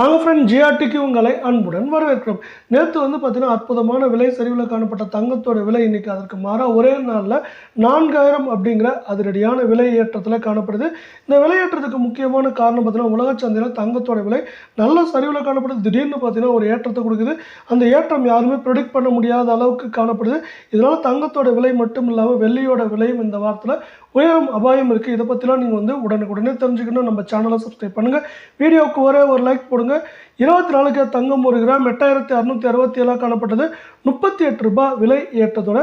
வாங்க ஃப்ரெண்ட் ஜிஆர்டிக்கு உங்களை அன்புடன் வரவேற்கிறோம். நேற்று வந்து பார்த்தீங்கன்னா அற்புதமான விலை சரிவில் காணப்பட்ட தங்கத்தோட விலை இன்னைக்கு அதற்கு மாறாக ஒரே நாளில் நான்காயிரம் அப்படிங்கிற அதிரடியான விலை ஏற்றத்தில் காணப்படுது. இந்த விலையேற்றத்துக்கு முக்கியமான காரணம் பார்த்தீங்கன்னா உலக சந்தையில் தங்கத்தோட விலை நல்ல சரிவில் காணப்படுது. திடீர்னு பார்த்தீங்கன்னா ஒரு ஏற்றத்தை கொடுக்குது. அந்த ஏற்றம் யாருமே ப்ரெடிக்ட் பண்ண முடியாத அளவுக்கு காணப்படுது. இதனால் தங்கத்தோட விலை மட்டும் இல்லாமல் வெள்ளியோட விலையும் இந்த வாரத்தில் உயரம் அபாயம் இருக்குது இதை பற்றிலாம் நீங்கள் வந்து உடனுக்குடனே தெரிஞ்சுக்கணும். நம்ம சேனலை சப்ஸ்கிரைப் பண்ணுங்கள் வீடியோவுக்கு ஒரே ஒரு லைக் போடுங்க. bijzonder. இருபத்தி நாலு கிராம் தங்கம் ஒரு கிராம் எட்டாயிரத்தி அறுநூத்தி அறுபத்தி ஏழாக காணப்பட்டது. முப்பத்தி எட்டு ரூபாய் விலை ஏற்றத்தோட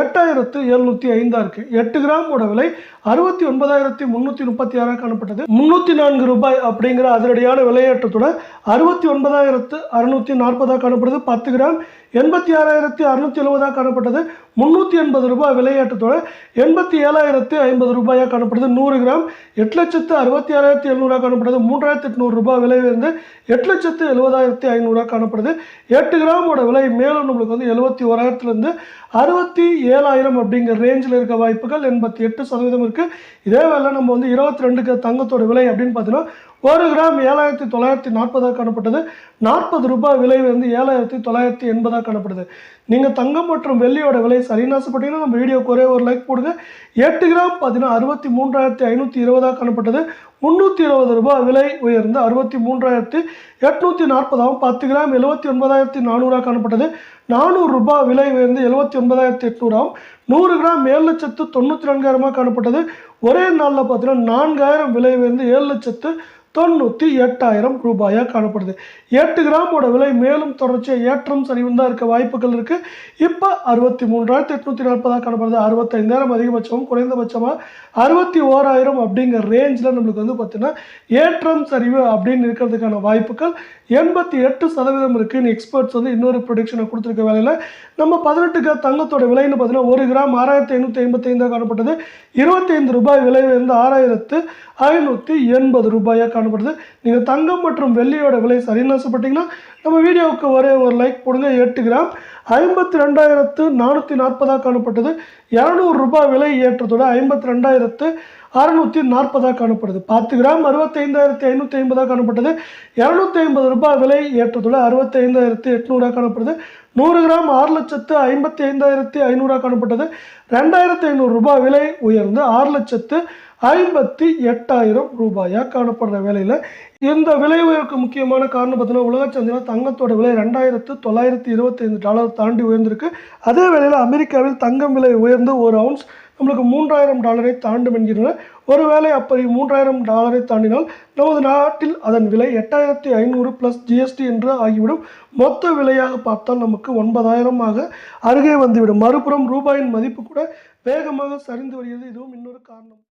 எட்டாயிரத்து எழுநூற்றி ஐந்தாக இருக்குது எட்டு கிராமோட விலை அறுபத்தி ஒன்பதாயிரத்தி முந்நூற்றி முப்பத்தி ஆறாக காணப்பட்டது. முந்நூற்றி நான்கு ரூபாய் அப்படிங்கிற அதிரடியான விலையேற்றத்தோட அறுபத்தி ஒன்பதாயிரத்து அறுநூற்றி நாற்பதாக காணப்படுது. பத்து கிராம் எண்பத்தி ஆறாயிரத்தி அறுநூற்றி எழுபதாக காணப்பட்டது. முந்நூற்றி எண்பது ரூபாய் விலையேற்றத்தோட எண்பத்தி ஏழாயிரத்து ஐம்பது ரூபாயாக காணப்படுது. நூறு கிராம் எட்டு லட்சத்து அறுபத்தி ஆறாயிரத்தி எழுநூறாக காணப்படுது மூன்றாயிரத்தி எட்நூறு ரூபாய் விலை உயர்ந்து எட்டு லட்சத்து எழுபதாயிரத்தி ஐநூறுரூவா காணப்படுது. எட்டு கிராமோட விலை மேலும் நம்மளுக்கு வந்து எழுபத்தி ஓராயிரத்துலேருந்து அறுபத்தி ஏழாயிரம் அப்படிங்கிற ரேஞ்சில் இருக்க வாய்ப்புகள் எண்பத்தி எட்டு சதவீதம் இருக்குது இதே வேலை நம்ம வந்து இருபத்தி ரெண்டுக்கு தங்கத்தோட விலை அப்படின்னு பார்த்தீங்கன்னா ஒரு கிராம் ஏழாயிரத்தி தொள்ளாயிரத்தி நாற்பதாக காணப்பட்டது. நாற்பது ரூபாய் விலை வந்து ஏழாயிரத்தி தொள்ளாயிரத்தி எண்பதாக காணப்படுது. நீங்கள் தங்கம் மற்றும் வெள்ளியோட விலை சரின்னு ஆசைப்பட்டீங்கன்னா நம்ம வீடியோக்கு ஒரே ஒரு லைக் போடுங்க. எட்டு கிராம் பார்த்தீங்கன்னா அறுபத்தி மூன்றாயிரத்தி ஐநூற்றி இருபதாக காணப்பட்டது. முந்நூற்றி இருபது ரூபாய் விலை உயர்ந்து அறுபத்தி மூன்றாயிரத்து எட்நூற்றி நாற்பதாகவும் பத்து கிராம் எழுபத்தி ஒன்பதாயிரத்தி நானூறாக காணப்பட்டது. நானூறு ரூபாய் விலை உயர்ந்து எழுபத்தி ஒன்பதாயிரத்தி எட்நூறாகவும் நூறு கிராம் ஏழு லட்சத்து தொண்ணூற்றி நான்காயிரமாக காணப்பட்டது. ஒரே நாளில் பார்த்தீங்கன்னா நான்காயிரம் விலை உயர்ந்து ஏழு லட்சத்து தொண்ணூற்றி எட்டாயிரம் ரூபாயாக காணப்படுது. எட்டு கிராமோட விலை மேலும் தொடர்ச்சியாக ஏற்றம் சரிவும் தான் இருக்க வாய்ப்புகள் இருக்குது இப்போ அறுபத்தி மூன்றாயிரத்தி எட்நூற்றி நாற்பதாக காணப்படுது. அறுபத்தைந்தாயிரம் அதிகபட்சமும் குறைந்தபட்சமாக அறுபத்தி ஓராயிரம் அப்படிங்கிற ரேஞ்சில் நம்மளுக்கு வந்து பார்த்திங்கன்னா ஏற்றம் சரிவு அப்படின்னு இருக்கிறதுக்கான வாய்ப்புகள் எண்பத்தி எட்டு சதவீதம் இருக்குன்னு எக்ஸ்பர்ட்ஸ் வந்து இன்னொரு ப்ரொடிக்ஷனை கொடுத்துருக்க வேலையில். நம்ம பதினெட்டுக்கு தங்கத்தோட விலைன்னு பார்த்தீங்கன்னா ஒரு கிராம் ஆறாயிரத்தி ஐநூற்றி ஐம்பத்தைந்தாக காணப்பட்டது. இருபத்தைந்து ரூபாய் விலை வந்து ஆறாயிரத்து ஐநூற்றி எண்பது ரூபாயாக காணப்படுது. நீங்கள் தங்கம் மற்றும் வெள்ளியோட விலை சரின்னு ஆசைப்பட்டீங்கன்னா நம்ம வீடியோவுக்கு ஒரே ஒரு லைக் போடுங்க. எட்டு கிராம் ஐம்பத்தி ரெண்டாயிரத்து நானூற்றி நாற்பதாக காணப்பட்டது. இரநூறு ரூபாய் விலை ஏற்றத்தோட ஐம்பத்தி ரெண்டாயிரத்து அறுநூற்றி நாற்பதாக காணப்படுது. பத்து கிராம் அறுபத்தைந்தாயிரத்தி ஐநூற்றி ஐம்பதாக காணப்பட்டது. இரநூத்தி ஐம்பது ரூபாய் விலை ஏற்றத்தோட அறுபத்தைந்தாயிரத்தி எட்நூறாக காணப்படுது. நூறு கிராம் ஆறு லட்சத்து ஐம்பத்தி ஐந்தாயிரத்தி ஐநூறாக காணப்பட்டது. ரெண்டாயிரத்தி ஐநூறு ரூபாய் விலை உயர்ந்து ஆறு லட்சத்து ஐம்பத்தி எட்டாயிரம் ரூபாயாக காணப்படுற வேலையில் இந்த விலை உயர்வுக்கு முக்கியமான காரணம் பார்த்தீங்கன்னா உலக சந்தையில் தங்கத்தோட விலை ரெண்டாயிரத்து தொள்ளாயிரத்தி இருபத்தைந்து டாலர் தாண்டி உயர்ந்திருக்கு. அதே வேளையில் அமெரிக்காவில் தங்கம் விலை உயர்ந்து ஒரு அவுன்ஸ் நம்மளுக்கு மூன்றாயிரம் டாலரை தாண்டும் என்கின்றன ஒருவேளை அப்படி மூன்றாயிரம் டாலரை தாண்டினால் நமது நாட்டில் அதன் விலை எட்டாயிரத்தி ஐநூறு ப்ளஸ் ஜிஎஸ்டி என்று ஆகிவிடும். மொத்த விலையாக பார்த்தால் நமக்கு ஒன்பதாயிரமாக அருகே வந்துவிடும். மறுபுறம் ரூபாயின் மதிப்பு கூட வேகமாக சரிந்து வருகிறது. இதுவும் இன்னொரு காரணம்.